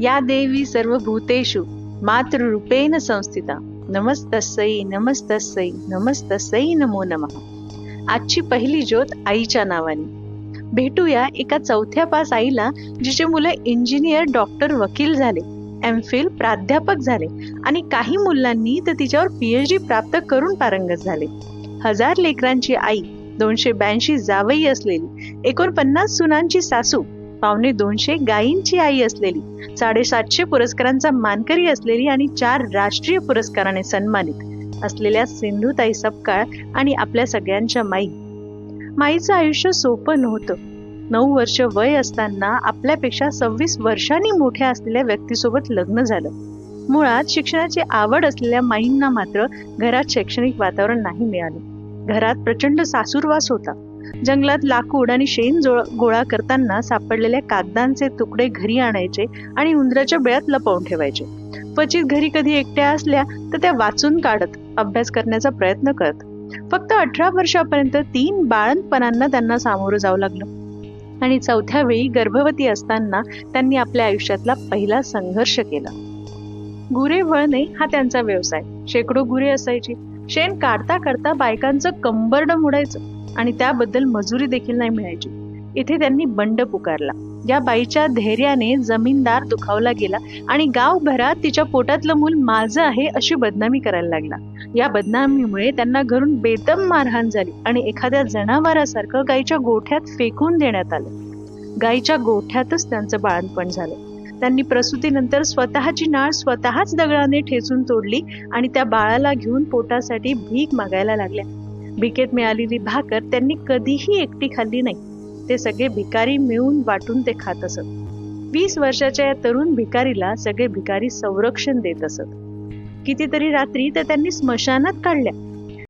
या देवी सर्व भूतेषु मातृरूपेण संस्थिता। नमस्तस्सई नमस्तस्सई नमस्तस्यै नमो नमः। आजची पहिली ज्योत आईच्या नावाने। भेटूया एका चौथ्या पास आईला जिचे मुलं इंजिनियर डॉक्टर वकील झाले एम फिल प्राध्यापक झाले आणि काही मुलांनी तर तिच्यावर पीएचडी प्राप्त करून पारंगत झाले. हजार लेकरांची आई दोनशे ब्याऐंशी जावई असलेली एकोणपन्नास सुनांची सासू पावणे दोनशे गायींची आई असलेली साडेसातशे पुरस्कारांचा मानकरी असलेली आणि चार राष्ट्रीय पुरस्काराने सन्मानित असलेल्या सिंधुताई सपकाळ आणि आपल्या सगळ्यांच्या माई. माईचं आयुष्य सोपं नव्हतं. नऊ वर्ष वय असताना आपल्यापेक्षा सव्वीस वर्षांनी मोठ्या असलेल्या व्यक्तीसोबत लग्न झालं. मुळात शिक्षणाची आवड असलेल्या माईंना मात्र घरात शैक्षणिक वातावरण नाही मिळालं. घरात प्रचंड सासूरवास होता. जंगलात लाकूड आणि शेण गोळा करताना सापडलेल्या कागदांचे तुकडे घरी आणायचे आणि उंदराच्या बेळात लपवून ठेवायचे. क्वचित घरी कधी एकट्या असल्या तर त्या वाचून काढत अभ्यास करण्याचा प्रयत्न करत. फक्त अठरा वर्षापर्यंत तीन बाळणपणांना त्यांना सामोरं जावं लागलं. आणि चौथ्या वेळी गर्भवती असताना त्यांनी आपल्या आयुष्यातला पहिला संघर्ष केला. गुरे वळणे हा त्यांचा व्यवसाय. शेकडो गुरे असायची. शेण काढता काढता बायकांचं कंबरड मोडायचं. आणि त्याबद्दल मजुरी देखील नाही मिळायची. इथे त्यांनी बंड पुकारला. या बाईच्या धैर्याने जमीनदार दुखावला गेला आणि गावभरात तिच्या पोटातलं मूल माझं आहे अशी बदनामी करायला लागला. या बदनामीमुळे त्यांना घरून बेदम मारहाण झाली आणि एखाद्या जनावरासारखं गाईच्या गोठ्यात फेकून देण्यात आलं. गाईच्या गोठ्यातच त्यांचं बाळणपण झालं. त्यांनी प्रसूतीनंतर स्वतःची नाळ स्वतःच दगडाने ठेचून तोडली आणि त्या बाळाला घेऊन पोटासाठी भीक मागायला लागल्या. भिकेत मिळालेली भाकर त्यांनी कधीही एकटी खाल्ली नाही. ते सगळे भिकारी मिळून वाटून ते खात असत. वीस वर्षाच्या या तरुण भिकारीला सगळे भिकारी संरक्षण देत असत. कितीतरी रात्री तर त्यांनी स्मशानात काढल्या.